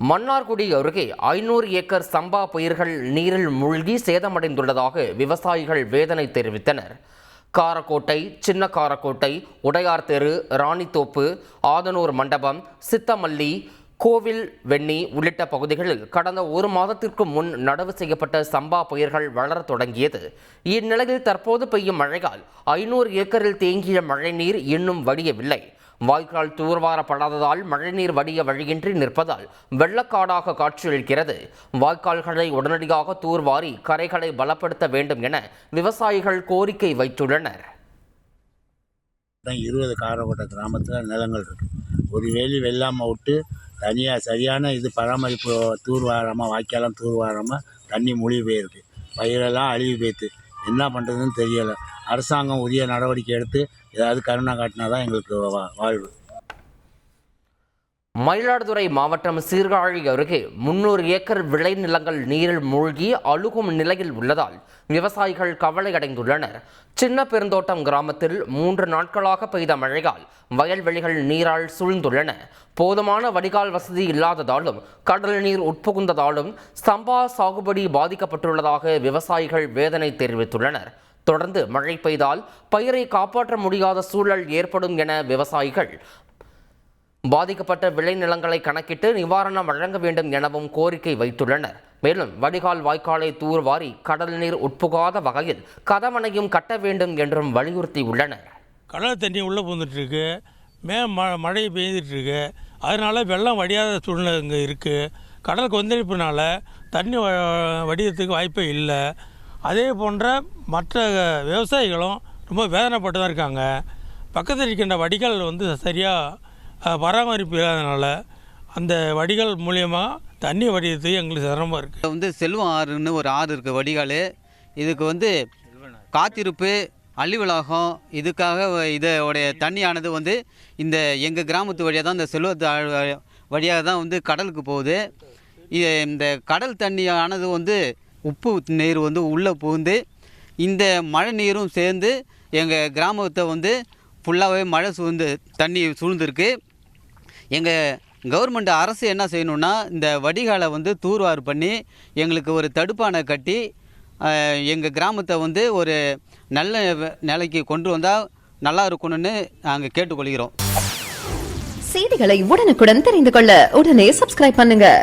மன்னார்குடி அருகே ஐநூறு ஏக்கர் சம்பா பயிர்கள் நீரில் மூழ்கி சேதமடைந்துள்ளதாக விவசாயிகள் வேதனை தெரிவித்தனர். காரக்கோட்டை சின்ன காரக்கோட்டை உடையார் தெரு ராணித்தோப்பு ஆதனூர் மண்டபம் சித்தமல்லி கோவில் வெண்ணி உள்ளிட்ட பகுதிகளில் கடந்த ஒரு மாதத்திற்கு முன் நடவு செய்யப்பட்ட சம்பா பயிர்கள் வளரத் தொடங்கியது. இந்நிலையில் தற்போது பெய்யும் மழையால் ஐநூறு ஏக்கரில் தேங்கிய மழைநீர் இன்னும் வடியவில்லை. வாய்க்கால் தூர்வாரப்படாததால் மழைநீர் வடிய வழியின்றி நிற்பதால் வெள்ளக்காடாக காட்சியளிக்கிறது வாய்க்கால்களை உடனடியாக தூர்வாரி கரைகளை பலப்படுத்த வேண்டும் என விவசாயிகள் கோரிக்கை வைத்துள்ளனர். இருபது காரப்பட்ட கிராமத்தில் நிலங்கள் இருக்குது ஒரு வேலி வெள்ளாமல் விட்டு தனியாக சரியான இது பராமரிப்பு தூர்வாராமல் வாய்க்காலம் தூர்வாராமல் தண்ணி மூழ்கி போயிருக்கு. பயிரெல்லாம் அழுகி போயிடுது என்ன பண்ணுறதுன்னு தெரியலை. அரசாங்கம் உரிய நடவடிக்கை எடுத்து ஏதாவது கருணை காட்டினா தான் எங்களுக்கு வா- வாழ்வு. மயிலாடுதுறை மாவட்டம் சீர்காழி அருகே முன்னூறு ஏக்கர் விளைநிலங்கள் நீரில் மூழ்கி அழுகும் நிலையில் உள்ளதால் விவசாயிகள் கவலையடைந்துள்ளனர். சின்ன பெருந்தோட்டம் கிராமத்தில் மூன்று நாட்களாக பெய்த மழையால் வயல்வெளிகள் நீரால் சூழ்ந்துள்ளன. போதுமான வடிகால் வசதி இல்லாததாலும் கடல் நீர் உட்புகுந்ததாலும் சம்பா சாகுபடி பாதிக்கப்பட்டுள்ளதாக விவசாயிகள் வேதனை தெரிவித்துள்ளனர். தொடர்ந்து மழை பெய்தால் பயிரை காப்பாற்ற முடியாத சூழல் ஏற்படும் என விவசாயிகள் பாதிக்கப்பட்ட விளைநிலங்களை கணக்கிட்டு நிவாரணம் வழங்க வேண்டும் எனவும் கோரிக்கை வைத்துள்ளனர். மேலும் வடிகால் வாய்க்காலை தூர்வாரி கடல் நீர் உட்புகாத வகையில் கதவணையும் கட்ட வேண்டும் என்றும் வலியுறுத்தியுள்ளனர். கடல் தண்ணி உள்ளே பூந்துட்டுருக்கு மே ம மழை பெய்துட்டுருக்கு. அதனால் வெள்ளம் வடியாத சூழ்நிலை இங்கே இருக்குது கடல் கொந்தளிப்புனால தண்ணி வ வடியத்துக்கு வாய்ப்பே இல்லை. அதே போன்ற மற்ற விவசாயிகளும் ரொம்ப வேதனைப்பட்டு தான் இருக்காங்க. பக்கத்தில் இருக்கின்ற வடிகால் வந்து சரியாக பராமரிப்பு இல்லாதனால அந்த வடிகால் மூலியமாக தண்ணி வடிகிறது எங்களுக்கு சிரமமாக இருக்குது வந்து செல்வம் ஆறுன்னு ஒரு ஆறு இருக்குது வடிகால். இதுக்கு வந்து காத்திருப்பு அள்ளிவிலாகம் இதுக்காக இதோடைய தண்ணியானது வந்து இந்த எங்கள் கிராமத்து வழியாக தான் இந்த செல்வத்து வழியாக தான் வந்து கடலுக்கு போகுது. இது இந்த கடல் தண்ணியானது வந்து உப்பு நீர் வந்து உள்ளே புகுந்து இந்த மழை நீரும் சேர்ந்து எங்கள் கிராமத்தை வந்து ஃபுல்லாகவே மழை சூழ்ந்து தண்ணி சூழ்ந்திருக்கு. எங்கள் கவர்மெண்ட் அரசு என்ன செய்யணும்னா இந்த வடிகாலை வந்து தூர்வார் பண்ணி எங்களுக்கு ஒரு தடுப்பானை கட்டி எங்கள் கிராமத்தை வந்து ஒரு நல்ல நிலைக்கு கொண்டு வந்தால் நல்லா இருக்கணும்னு நாங்கள் கேட்டுக்கொள்கிறோம். செய்திகளை உடனுக்குடன் தெரிந்து கொள்ள உடனே சப்ஸ்கிரைப் பண்ணுங்கள்